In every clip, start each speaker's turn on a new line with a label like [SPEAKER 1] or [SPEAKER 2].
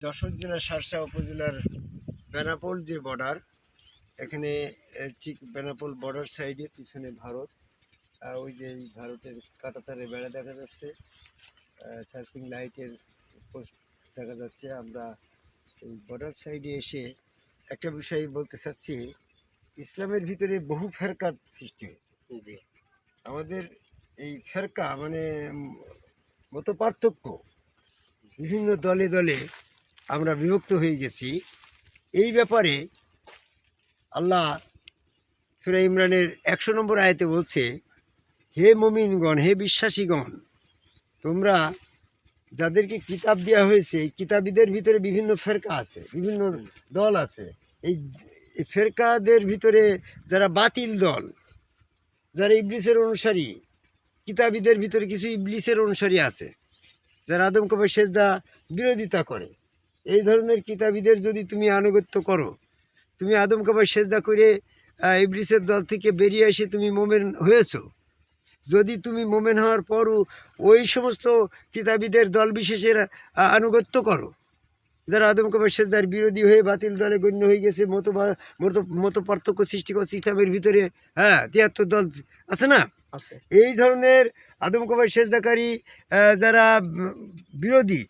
[SPEAKER 1] যশোর জেলার শার্শা উপজেলার বেনাপোল যে বর্ডার এখানে ঠিক বেনাপোল বর্ডার সাইডে পিছনে ভারত। আর ওই যে এই ভারতের কাটাতারে বেড়া দেখা যাচ্ছে। সার্চিং লাইটের পোস্ট দেখা যাচ্ছে। আমরা এই বর্ডার সাইডে এসে একটা বিষয় বলতে চাচ্ছি ইসলামের ভিতরে বহু ফেরকাত সৃষ্টি হয়েছে।
[SPEAKER 2] জি।
[SPEAKER 1] আমাদের এই ফেরকা মানে মত পার্থক্য বিভিন্ন দলে দলে আমরা বিভক্ত হয়ে গেছি। এই ব্যাপারে আল্লাহ সুরা ইমরানের একশো নম্বর আয়তে বলছে, হে মমিনগণ, হে বিশ্বাসীগণ, তোমরা যাদেরকে কিতাব দেওয়া হয়েছে, এই কিতাবীদের ভিতরে বিভিন্ন ফেরকা আছে, বিভিন্ন দল আছে। এই ফেরকাদের ভিতরে যারা বাতিল দল, যারা ইবলিসের অনুসারী, কিতাবীদের ভিতরে কিছু ইবলিসের অনুসারী আছে, যারা আদম কবার সেজদা বিরোধিতা করে। এই ধরনের কিতাবীদের যদি তুমি আনুগত্য করো তুমি আদম কবার সেজদা করে ইবলিসের দল থেকে বেরিয়ে এসে তুমি মোমেন হয়েছো। যদি তুমি মোমেন হওয়ার পরও ওই সমস্ত কিতাবীদের দল বিশেষের আনুগত্য করো যারা আদম কবার সেজদার বিরোধী হয়ে বাতিল দলে গণ্য হয়ে গেছে মত মত মত পার্থক্য সৃষ্টি করছে ইসলামের ভিতরে হ্যাঁ তিয়াত্তর দল আছে না? এই ধরনের আদম কবার সেজদাকারী যারা বিরোধী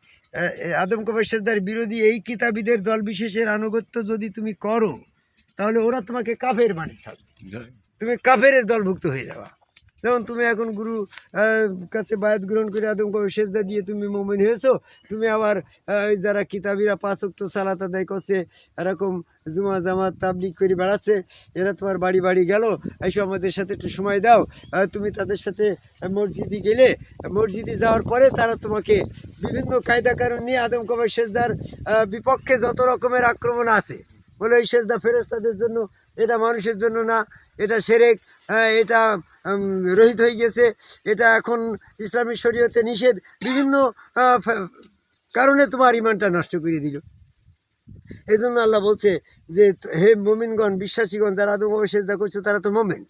[SPEAKER 1] আদম কবার সেজদার বিরোধী এই কিতাবীদের দল বিশেষের আনুগত্য যদি তুমি করো তাহলে ওরা তোমাকে কাফের বানিয়ে ছাড়বে। তুমি কাফের দলভুক্ত হয়ে যাওয়া যেমন তুমি এখন গুরু কাছে বায়াত গ্রহণ করে আদম সেজদা দিয়ে তুমি মোমেন হয়েছো, তুমি আবার যারা কিতাবীরা পাঁচক্ত সালাত আদায় করছে, এরকম জুমা, জামাত তাবলিক করে বেড়াচ্ছে, এরা তোমার বাড়ি বাড়ি গেল, এসো আমাদের সাথে একটু সময় দাও তুমি তাদের সাথে মসজিদে গেলে, মসজিদে যাওয়ার পরে তারা তোমাকে বিভিন্ন কায়দা কারণ নিয়ে আদম কবার সেজদার বিপক্ষে যত রকমের আক্রমণ আছে, বলে এই সেজদা ফেরেস্তাদের জন্য এটা মানুষের জন্য না, এটা সেরেক এটা রহিত হয়ে গেছে, এটা এখন ইসলামী শরীয়তে নিষেধ, বিভিন্ন কারণে তোমার ইমানটা নষ্ট করে দিল। এই জন্য আল্লাহ বলছে যে, হে মোমিনগণ, বিশ্বাসীগণ, যারা তোমাকে শেষদা করছে, তারা তো মোমেন।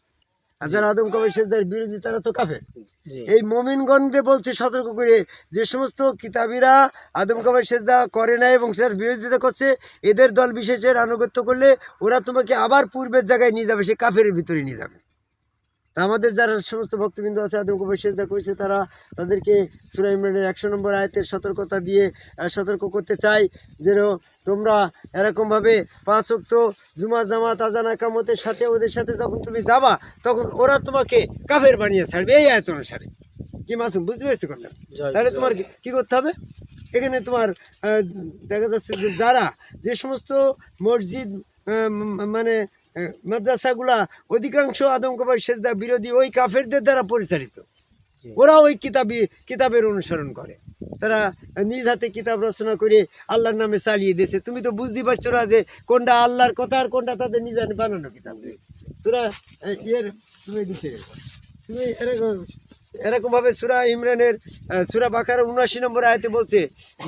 [SPEAKER 1] আর যারা আদম কবির সেজদার বিরোধী তারা তো কাফের। এই মোমিনগণকে বলছে সতর্ক করে যে সমস্ত কিতাবীরা আদম কবির সেজদা করে না এবং সেটার বিরোধিতা করছে এদের দল বিশেষের আনুগত্য করলে ওরা তোমাকে আবার পূর্বের জায়গায় নিয়ে যাবে সে কাফের ভিতরে নিয়ে যাবে। আমাদের যারা সমস্ত ভক্তবৃন্দ আছে আদম কাবার সেজদা করেছে তারা তাদেরকে সুরা ইমরানের একশো নম্বর আয়তের সতর্কতা দিয়ে সতর্ক করতে চাই যেন তোমরা এরকমভাবে পাঁচ অক্ত জুমা জামা তাজানা কামতের সাথে ওদের সাথে যখন তুমি যাবা তখন ওরা তোমাকে কাফের বানিয়ে ছাড়বে এই আয়ত অনুসারে। কি মাসুম বুঝতে পেরেছ কথা তাহলে তোমার কি- করতে হবে? এখানে তোমার দেখা যাচ্ছে যে যারা যে সমস্ত মসজিদ মানে মাদ্রাসাগুলা অধিকাংশ আদম কবার সেজদা বিরোধী ওই কাফেরদের দ্বারা পরিচালিত। ওরা ওই কিতাবি কিতাবের অনুসরণ করে। তারা নিজ হাতে কিতাব রচনা করে আল্লাহর নামে চালিয়ে দিয়েছে। তুমি তো বুঝতে পারছ না যে কোনটা আল্লাহর কথা আর কোনটা তাদের নিজের বানানো কিতাব। সুরা ইয়ের তুমি দিতে তুমি এরকম এরকমভাবে সুরা ইমরানের সুরা বাকার উনআশি নম্বর আয়তে বলছে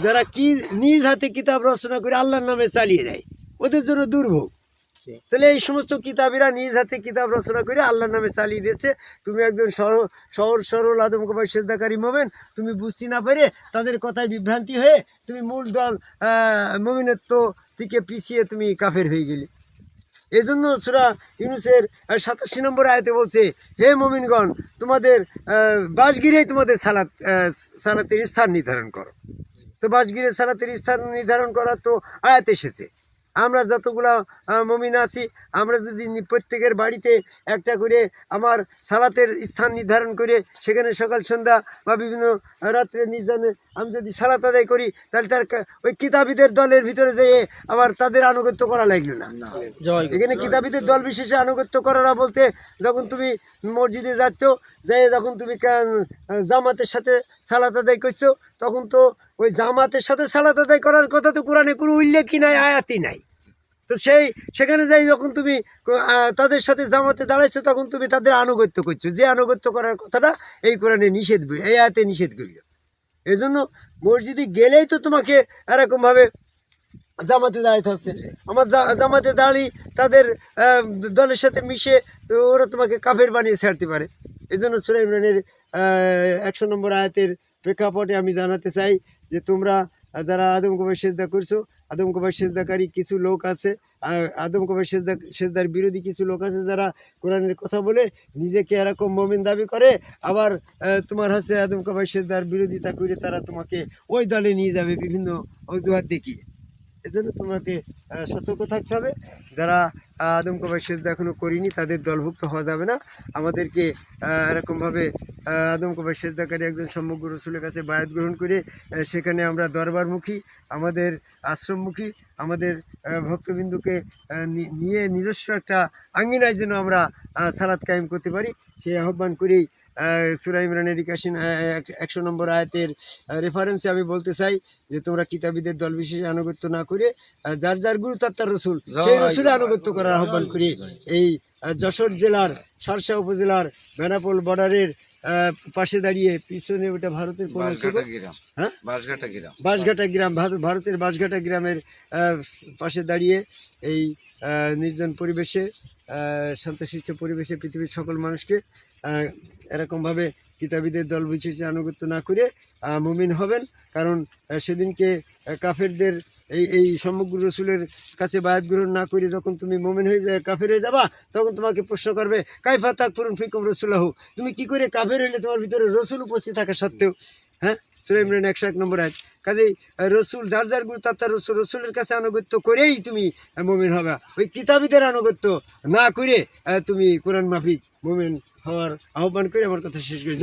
[SPEAKER 1] যারা কি নিজ হাতে কিতাব রচনা করে আল্লাহর নামে চালিয়ে দেয় ওদের জন্য দুর্ভোগ। তাহলে এই সমস্ত কিতাবিরা নিজ হাতে কিতাব রচনা করে আল্লাহর নামে চালিয়ে দিয়েছে। তুমি একজন সহজ সরল আদম কবার সেজদাকারী মোমেন। তুমি বুঝতে না পেরে তাদের কথায় বিভ্রান্তি হয়ে তুমি মূল দল মোমিনত্ব থেকে পিছিয়ে তুমি কাফের হয়ে গেলে। এই জন্য সুরা ইউনুসের সাতাশি নম্বর আয়তে বলছে, হে মমিনগণ, তোমাদের বাসগিরেই তোমাদের সালাত সালাতের স্থান নির্ধারণ করো। তো বাসগিরে সালাতের স্থান নির্ধারণ করা তো আয়াত এসেছে। আমরা যতগুলা মমিন আছি আমরা যদি প্রত্যেকের বাড়িতে একটা করে আমার সালাতের স্থান নির্ধারণ করে সেখানে সকাল সন্ধ্যা বা বিভিন্ন রাত্রে নির্জনে আমি যদি সালাত আদায় করি তাহলে তার ওই কিতাবীদের দলের ভিতরে যেয়ে আবার তাদের আনুগত্য করা লাগল না।
[SPEAKER 2] জয়
[SPEAKER 1] এখানে কিতাবীদের দল বিশেষে আনুগত্য করারা বলতে যখন তুমি মসজিদে যাচ্ছ যাই যখন তুমি জামাতের সাথে সালাত আদায় করছ তখন তো ওই জামাতের সাথে সালাত আদায় করার কথা তো কোরআনে কোনো উল্লেখই নাই, আয়াতই নাই। তো সেই, সেখানে যাই যখন তুমি তাদের সাথে জামাতে দাঁড়াইছো, তখন তুমি তাদের আনুগত্য করছ। যে আনুগত্য করার কথাটা এই কোরআনে নিষেধ এই আয়াতে নিষেধ করিল। এই জন্য মসজিদে গেলেই তো তোমাকে এরকমভাবে জামাতে দাঁড়াইতে হচ্ছে। আমার জামাতে দাঁড়িয়ে তাদের দলের সাথে মিশে ওরা তোমাকে কাফের বানিয়ে ছাড়তে পারে। এই জন্য সুরা ইমরানের একশো নম্বর আয়াতের প্রেক্ষাপটে আমি জানাতে চাই যে তোমরা, যারা আদম সেজদা করছ, আদম সেজদাকারী কিছু লোক আছে আদম কবার সেজদা, সেজদার বিরোধী কিছু লোক আছে যারা কোরআনের কথা বলে নিজেকে এরকম মমিন দাবি করে, আবার তোমার হচ্ছে আদম সেজদার বিরোধিতা করে তারা তোমাকে ওই দলে নিয়ে যাবে বিভিন্ন অজুহাত দেখিয়ে। এজন্য তোমাকে সতর্ক থাকতে হবে। যারা আদম কবার সেজদা এখনও করিনি, তাদের দলভুক্ত হওয়া যাবে না। আমাদেরকে এরকমভাবে আদম কবার সেজদাকারী একজন সমগ্র রসুলের কাছে বায়াত গ্রহণ করে সেখানে আমরা দরবারমুখী, আমাদের আশ্রমমুখী, আমাদের ভক্তবিন্দুকে নিয়ে নিজস্ব একটা আঙ্গিনায় যেন আমরা সালাত কায়েম করতে পারি। সেই আহ্বান করেই সুরা ইমরানের ইকাশিন একশো নম্বর আয়াতের রেফারেন্সে আমি বলতে চাই যে তোমরা কিতাবীদের দল বিশেষে আনুগত্য না করে যার যার গুরু তার রসুল সেই রসুলে আনুগত্য করার আহ্বান করি। এই যশোর জেলার সারসা উপজেলার বেনাপোল বর্ডারের পাশে দাঁড়িয়ে পিছনে ওটা ভারতের কোন
[SPEAKER 2] বাঁশঘাটা গ্রাম।
[SPEAKER 1] হ্যাঁ?
[SPEAKER 2] বাঁশঘাটা গ্রাম।
[SPEAKER 1] ভারতের বাঁশঘাটা গ্রামের পাশে দাঁড়িয়ে এই নির্জন পরিবেশে শান্তশিষ্ট পরিবেশে পৃথিবীর সকল মানুষকে এরকমভাবে কিতাবীদের দল বিশেষে আনুগত্য না করে মুমিন হবেন। কারণ সেদিনকে কাফেরদের এই এই সমগ্র রসুলের কাছে বায়াত গ্রহণ না করে যখন তুমি মোমেন হয়ে যা কাফের হয়ে যাবা, তখন তোমাকে প্রশ্ন করবে, কাইফা তাক ফুরুন ফিকুম রসুল্লাহ তুমি কি করে কাফের হলে তোমার ভিতরে রসুল উপস্থিত থাকা সত্ত্বেও হ্যাঁ? সুরাইমরান একশো এক নম্বর আয়াত। কাজেই রসুল, যার যার গুরু, তার তার রসুল, রসুলের কাছে আনুগত্য করেই তুমি মোমেন হবে। ওই কিতাবীদের আনুগত্য না করে তুমি কোরআন মাফিক মোমেন হওয়ার আহ্বান করে আমার কথা শেষ করি।